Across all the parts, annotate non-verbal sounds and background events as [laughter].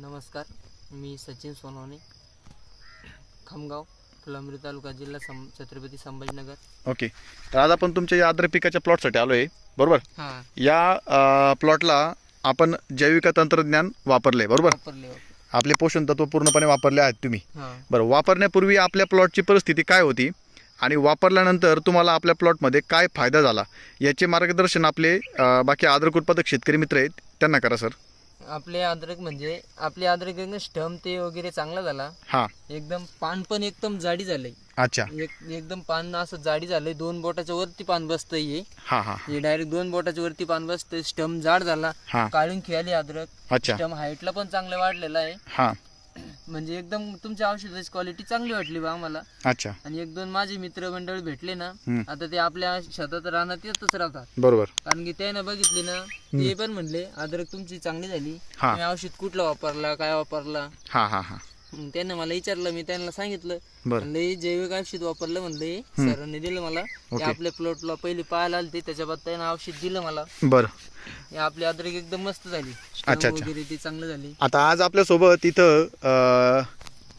नमस्कार मी सचिन सोनवणे खामगाव फुलंब्री तालुका जिल्हा सं छत्रपती संभाजीनगर. ओके. तर आज आपण तुमच्या या आद्र पिकाच्या प्लॉटसाठी आलो आहे बरोबर? हां. या प्लॉटला आपण जैविक तंत्रज्ञान वापरले बरोबर? वापरले आपले पोषण तत्व पूर्णपणे वापरले आहेत तुम्ही. हां. बरं वापरण्यापूर्वी आपल्या प्लॉटची परिस्थिती काय होती? आणि वापरल्यानंतर तुम्हाला आपल्या प्लॉटमध्ये काय फायदा झाला? याचे मार्गदर्शन आपले अं, बाकी आद्रक उत्पादक शेतकरी मित्र आहेत त्यांना करा सर. आपले अद्रक म्हणजे आपले अद्रक एकदम स्टम ते वगैरे चांगला झाला. हां. एकदम पान पण एकदम जाडी झालंय. अच्छा. एक एकदम पान असं जाडी झालंय. दोन बोटाच्या वरती पान बसतंय हे. हां हां हे. डायरेक्ट दोन बोटाच्या वरती पान बसतंय. स्टम जाड झाला. हां. काढून खेळाली अद्रक अच्छा. स्टम हाईटला पण चांगलं वाढलेलं आहे. हां. [clears throat] म्हणजे एकदम तुमच्या औषधाची क्वालिटी चांगली वाटली बा आम्हाला. अच्छा. आणि एक दोन माझे मित्र मंडळी भेटले ना हम्म. आता ते आपल्या शेतात रानात येतच राहतात. बरोबर. कारण की त्यानं बघितली ना ते पण म्हणले अद्रक तुमची चांगली झाली. हा. तुम्ही औषध कुठला वापरला काय वापरला? हां हां हां. मग त्यानं मला विचारलं मी त्यांना सांगितलं. बरं. म्हणलं हे जैविक औषध वापरलं म्हणलं. हे सरांनी दिलं मला. ओके. आपल्या प्लॉटला पहिले पाहायला आले ते त्याच्याबाद त्यानं औषध दिलं मला. बरं. हे आपली अद्रक एकदम मस्त झाली. अच्छा. वगैरे ती चांगली झाली. आता आज आपल्यासोबत इथं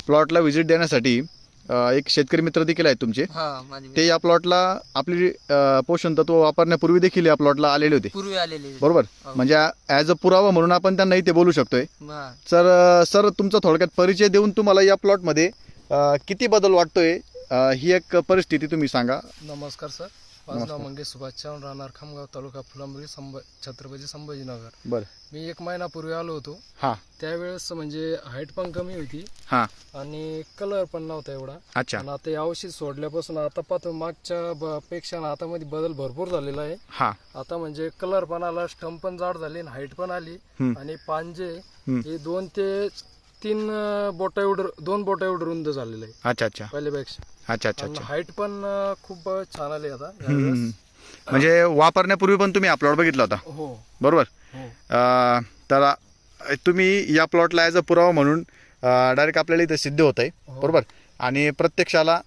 प्लॉटला व्हिजिट देण्यासाठी अं, एक शेतकरी मित्र देखील आहेत तुमचे. हा माझे ते या प्लॉटला आपली अं, पोषण तत्व वापरण्यापूर्वी देखील या प्लॉटला आलेले होते. पूर्वी आलेले. बरोबर? हो. म्हणजे ॲज अ पुरावा म्हणून आपण त्यांना इथे बोलू शकतोय. हा. सर अं, सर तुमचा थोडक्यात परिचय देऊन तुम्हाला या प्लॉटमध्ये अं, किती बदल वाटतोय? अं, ही एक परिस्थिती तुम्ही सांगा. नमस्कार सर. माझं नाव मंगेश सुभाष चव्हाण राहणार खामगाव तालुका फुलंब्री संभ छत्रपती संभाजीनगर. बरं. मी एक महिनापूर्वी आलो होतो. हां. त्यावेळेस म्हणजे हाईट पण कमी होती. हां. आणि कलर पण नव्हता एवढा. अच्छा. आणि आता हे औषध सोडल्यापासून आता पाहतो मागच्या ब- पेक्षा ना आता मध्ये बदल भरपूर झालेला आहे. हां. आता म्हणजे कलर पण आला स्टंप पण जाड झाली आणि हाईट पण आली. आणि पांजे. हे दोन ते तीन बोटा एवढं दोन बोटा एवढं रुंद झालेलं आहे. अच्छा अच्छा. पहिल्यापेक्षा. अच्छा अच्छा अच्छा. हाईट पण खूप छान आली आता. यावेळेस. म्हणजे वापरण्यापूर्वी पण तुम्ही हा प्लॉट बघितला होता? हो. बरोबर? हो. अं, तर अं, तुम्ही या प्लॉटला ॲज अ पुरावा म्हणून डायरेक्ट आपल्याला इथे सिद्ध होत आहे हो. बरोबर? आणि प्रत्यक्षाला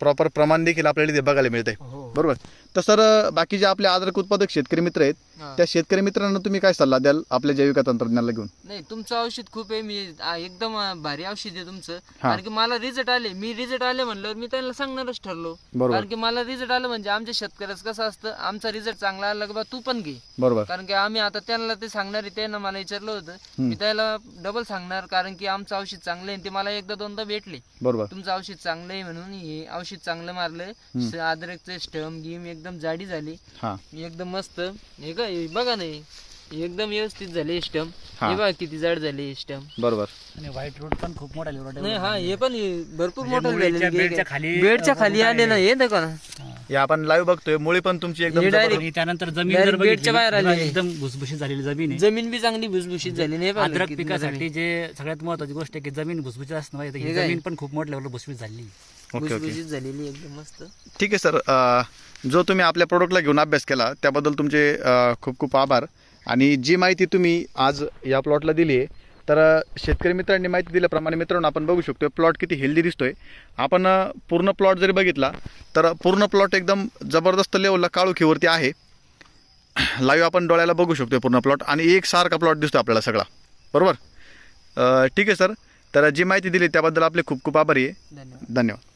प्रॉपर प्रमाण देखील आपल्याला इथे बघायला मिळतंय. हो. बरोबर. तर सर बाकी जे आपले आदरक उत्पादक शेतकरी मित्र आहेत हा. त्या शेतकरी मित्रांना तुम्ही काय सल्ला द्याल आपल्या जैविक तंत्रज्ञानाला घेऊन? नाही तुमचं औषध खूप आहे मी आ, एकदम आ, भारी औषध आहे तुमचं. कारण की मला रिझल्ट आले मी रिझल्ट आले म्हणल्यावर मी त्यांना सांगणारच ठरलो. बरोबर. कारण की मला रिझल्ट आलं म्हणजे आमच्या शेतकऱ्याचं कसं असतं आमचा रिझल्ट चांगला आला का बा तू पण घे. बरोबर. कारण की आम्ही आता त्यांना ते सांगणार आहे त्यांना मला विचारलं होतं मी त्याला डबल सांगणार कारण की आमचं औषध चांगलं आहे आणि ते मला एकदा दोनदा भेटले. बरोबर. तुमचं औषध चांगलं आहे म्हणून हे औषध चांगलं मारलं अद्रकचं स्टम गिम एकदम जाडी झाली. हां. एकदम मस्त. हे काय हे बघा नाही एकदम व्यवस्थित झाले स्टम हा. हे बघा किती जाड झाले स्टम बरोबर. आणि व्हाईट रोड पण खूप मोठा नाही हा हे पण हे भरपूर मोठं मुळीच्या झालेलं बेडच्या खाली, बेडच्या आले ना. हे देखा ना. हे. आपण लाईव्ह बघतोय मुळे पण तुमची एकदम हे direct- जबरदस्त- आणि त्यानंतर जमीन Direct जर बघितली बेडच्या बाहेर आलेली. एकदम भुसभुशीत झालेली जमीन आहे. जमीन बी चांगली भुसभुशीत झाली नाही पाहिलं अद्रक किती पिकासाठी जे सगळ्यात महत्वाची गोष्ट आहे की जमीन भुसभुशीत असणं पाहिजे हे काय? जमीन पण खूप मोठ्या लेवलला भुसभुशीत झाली. भुसभुशीत झालेली एकदम मस्त. ठीक आहे सर. जो तुम्ही आपल्या प्रोडक्टला घेऊन अभ्यास केला त्याबद्दल तुमचे खूप खूप आभार. आणि जी माहिती तुम्ही आज या प्लॉटला दिली आहे तर शेतकरी मित्रांनी माहिती दिल्याप्रमाणे मित्रांनो आपण बघू शकतो प्लॉट किती हेल्दी दिसतोय. आपण पूर्ण प्लॉट जरी बघितला तर पूर्ण प्लॉट एकदम जबरदस्त लेवलला काळोखीवरती आहे. लाईव्ह आपण डोळ्याला बघू शकतो पूर्ण प्लॉट आणि एक सारखा प्लॉट दिसतो आपल्याला सगळा. बरोबर? ठीक आहे सर. तर जी माहिती दिली त्याबद्दल आपले खूप खूप आभारी आहे. धन्यवाद. धन्यवाद.